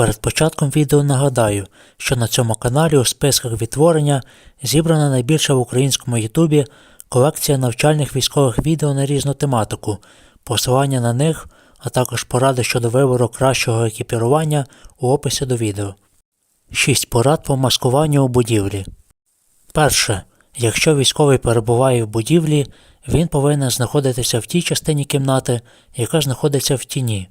Перед початком відео нагадаю, що на цьому каналі у списках відтворення зібрана найбільша в українському Ютубі колекція навчальних військових відео на різну тематику, посилання на них, а також поради щодо вибору кращого екіпірування у описі до відео. 6 порад по маскуванню у будівлі. Перше. Якщо військовий перебуває в будівлі, він повинен знаходитися в тій частині кімнати, яка знаходиться в тіні.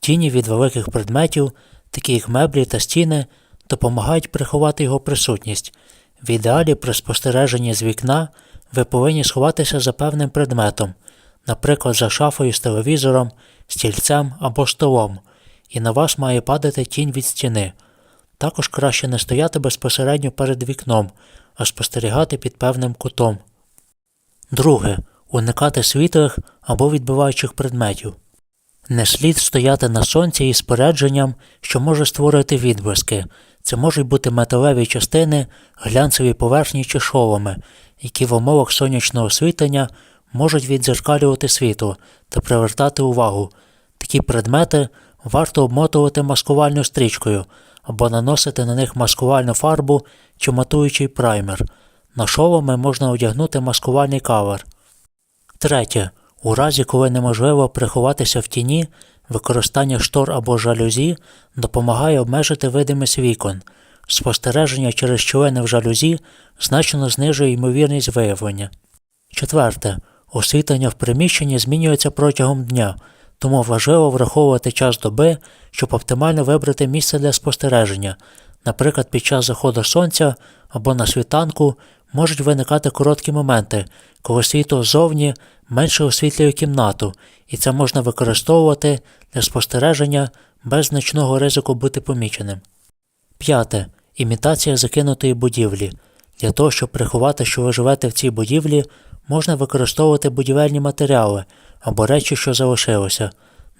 Тіні від великих предметів, такі як меблі та стіни, допомагають приховати його присутність. В ідеалі при спостереженні з вікна ви повинні сховатися за певним предметом, наприклад, за шафою з телевізором, стільцем або столом, і на вас має падати тінь від стіни. Також краще не стояти безпосередньо перед вікном, а спостерігати під певним кутом. Друге. Уникати світлих або відбиваючих предметів. Не слід стояти на сонці із спорядженням, що може створити відблиски. Це можуть бути металеві частини, глянцеві поверхні чи шоломи, які в умовах сонячного освітлення можуть відзеркалювати світло та привертати увагу. Такі предмети варто обмотувати маскувальною стрічкою або наносити на них маскувальну фарбу чи матуючий праймер. На шоломи можна одягнути маскувальний кавер. Третє. У разі, коли неможливо приховатися в тіні, використання штор або жалюзі допомагає обмежити видимість вікон. Спостереження через члени в жалюзі значно знижує ймовірність виявлення. Четверте. Освітлення в приміщенні змінюється протягом дня, тому важливо враховувати час доби, щоб оптимально вибрати місце для спостереження. Наприклад, під час заходу сонця або на світанку можуть виникати короткі моменти, коли світло ззовні менше освітлює кімнату, і це можна використовувати для спостереження без значного ризику бути поміченим. П'яте. Імітація закинутої будівлі. Для того, щоб приховати, що ви живете в цій будівлі, можна використовувати будівельні матеріали або речі, що залишилося,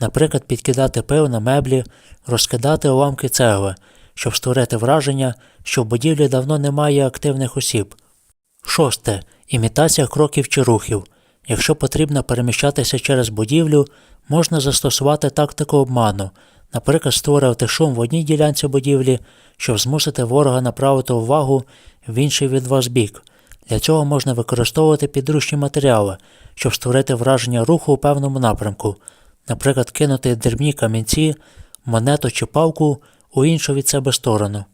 наприклад, підкидати пил на меблі, розкидати уламки цегли, щоб створити враження, що в будівлі давно немає активних осіб. Шосте. Імітація кроків чи рухів. Якщо потрібно переміщатися через будівлю, можна застосувати тактику обману, наприклад, створювати шум в одній ділянці будівлі, щоб змусити ворога направити увагу в інший від вас бік. Для цього можна використовувати підручні матеріали, щоб створити враження руху у певному напрямку, наприклад, кинути дрібні камінці, монету чи палку у іншу від себе сторону.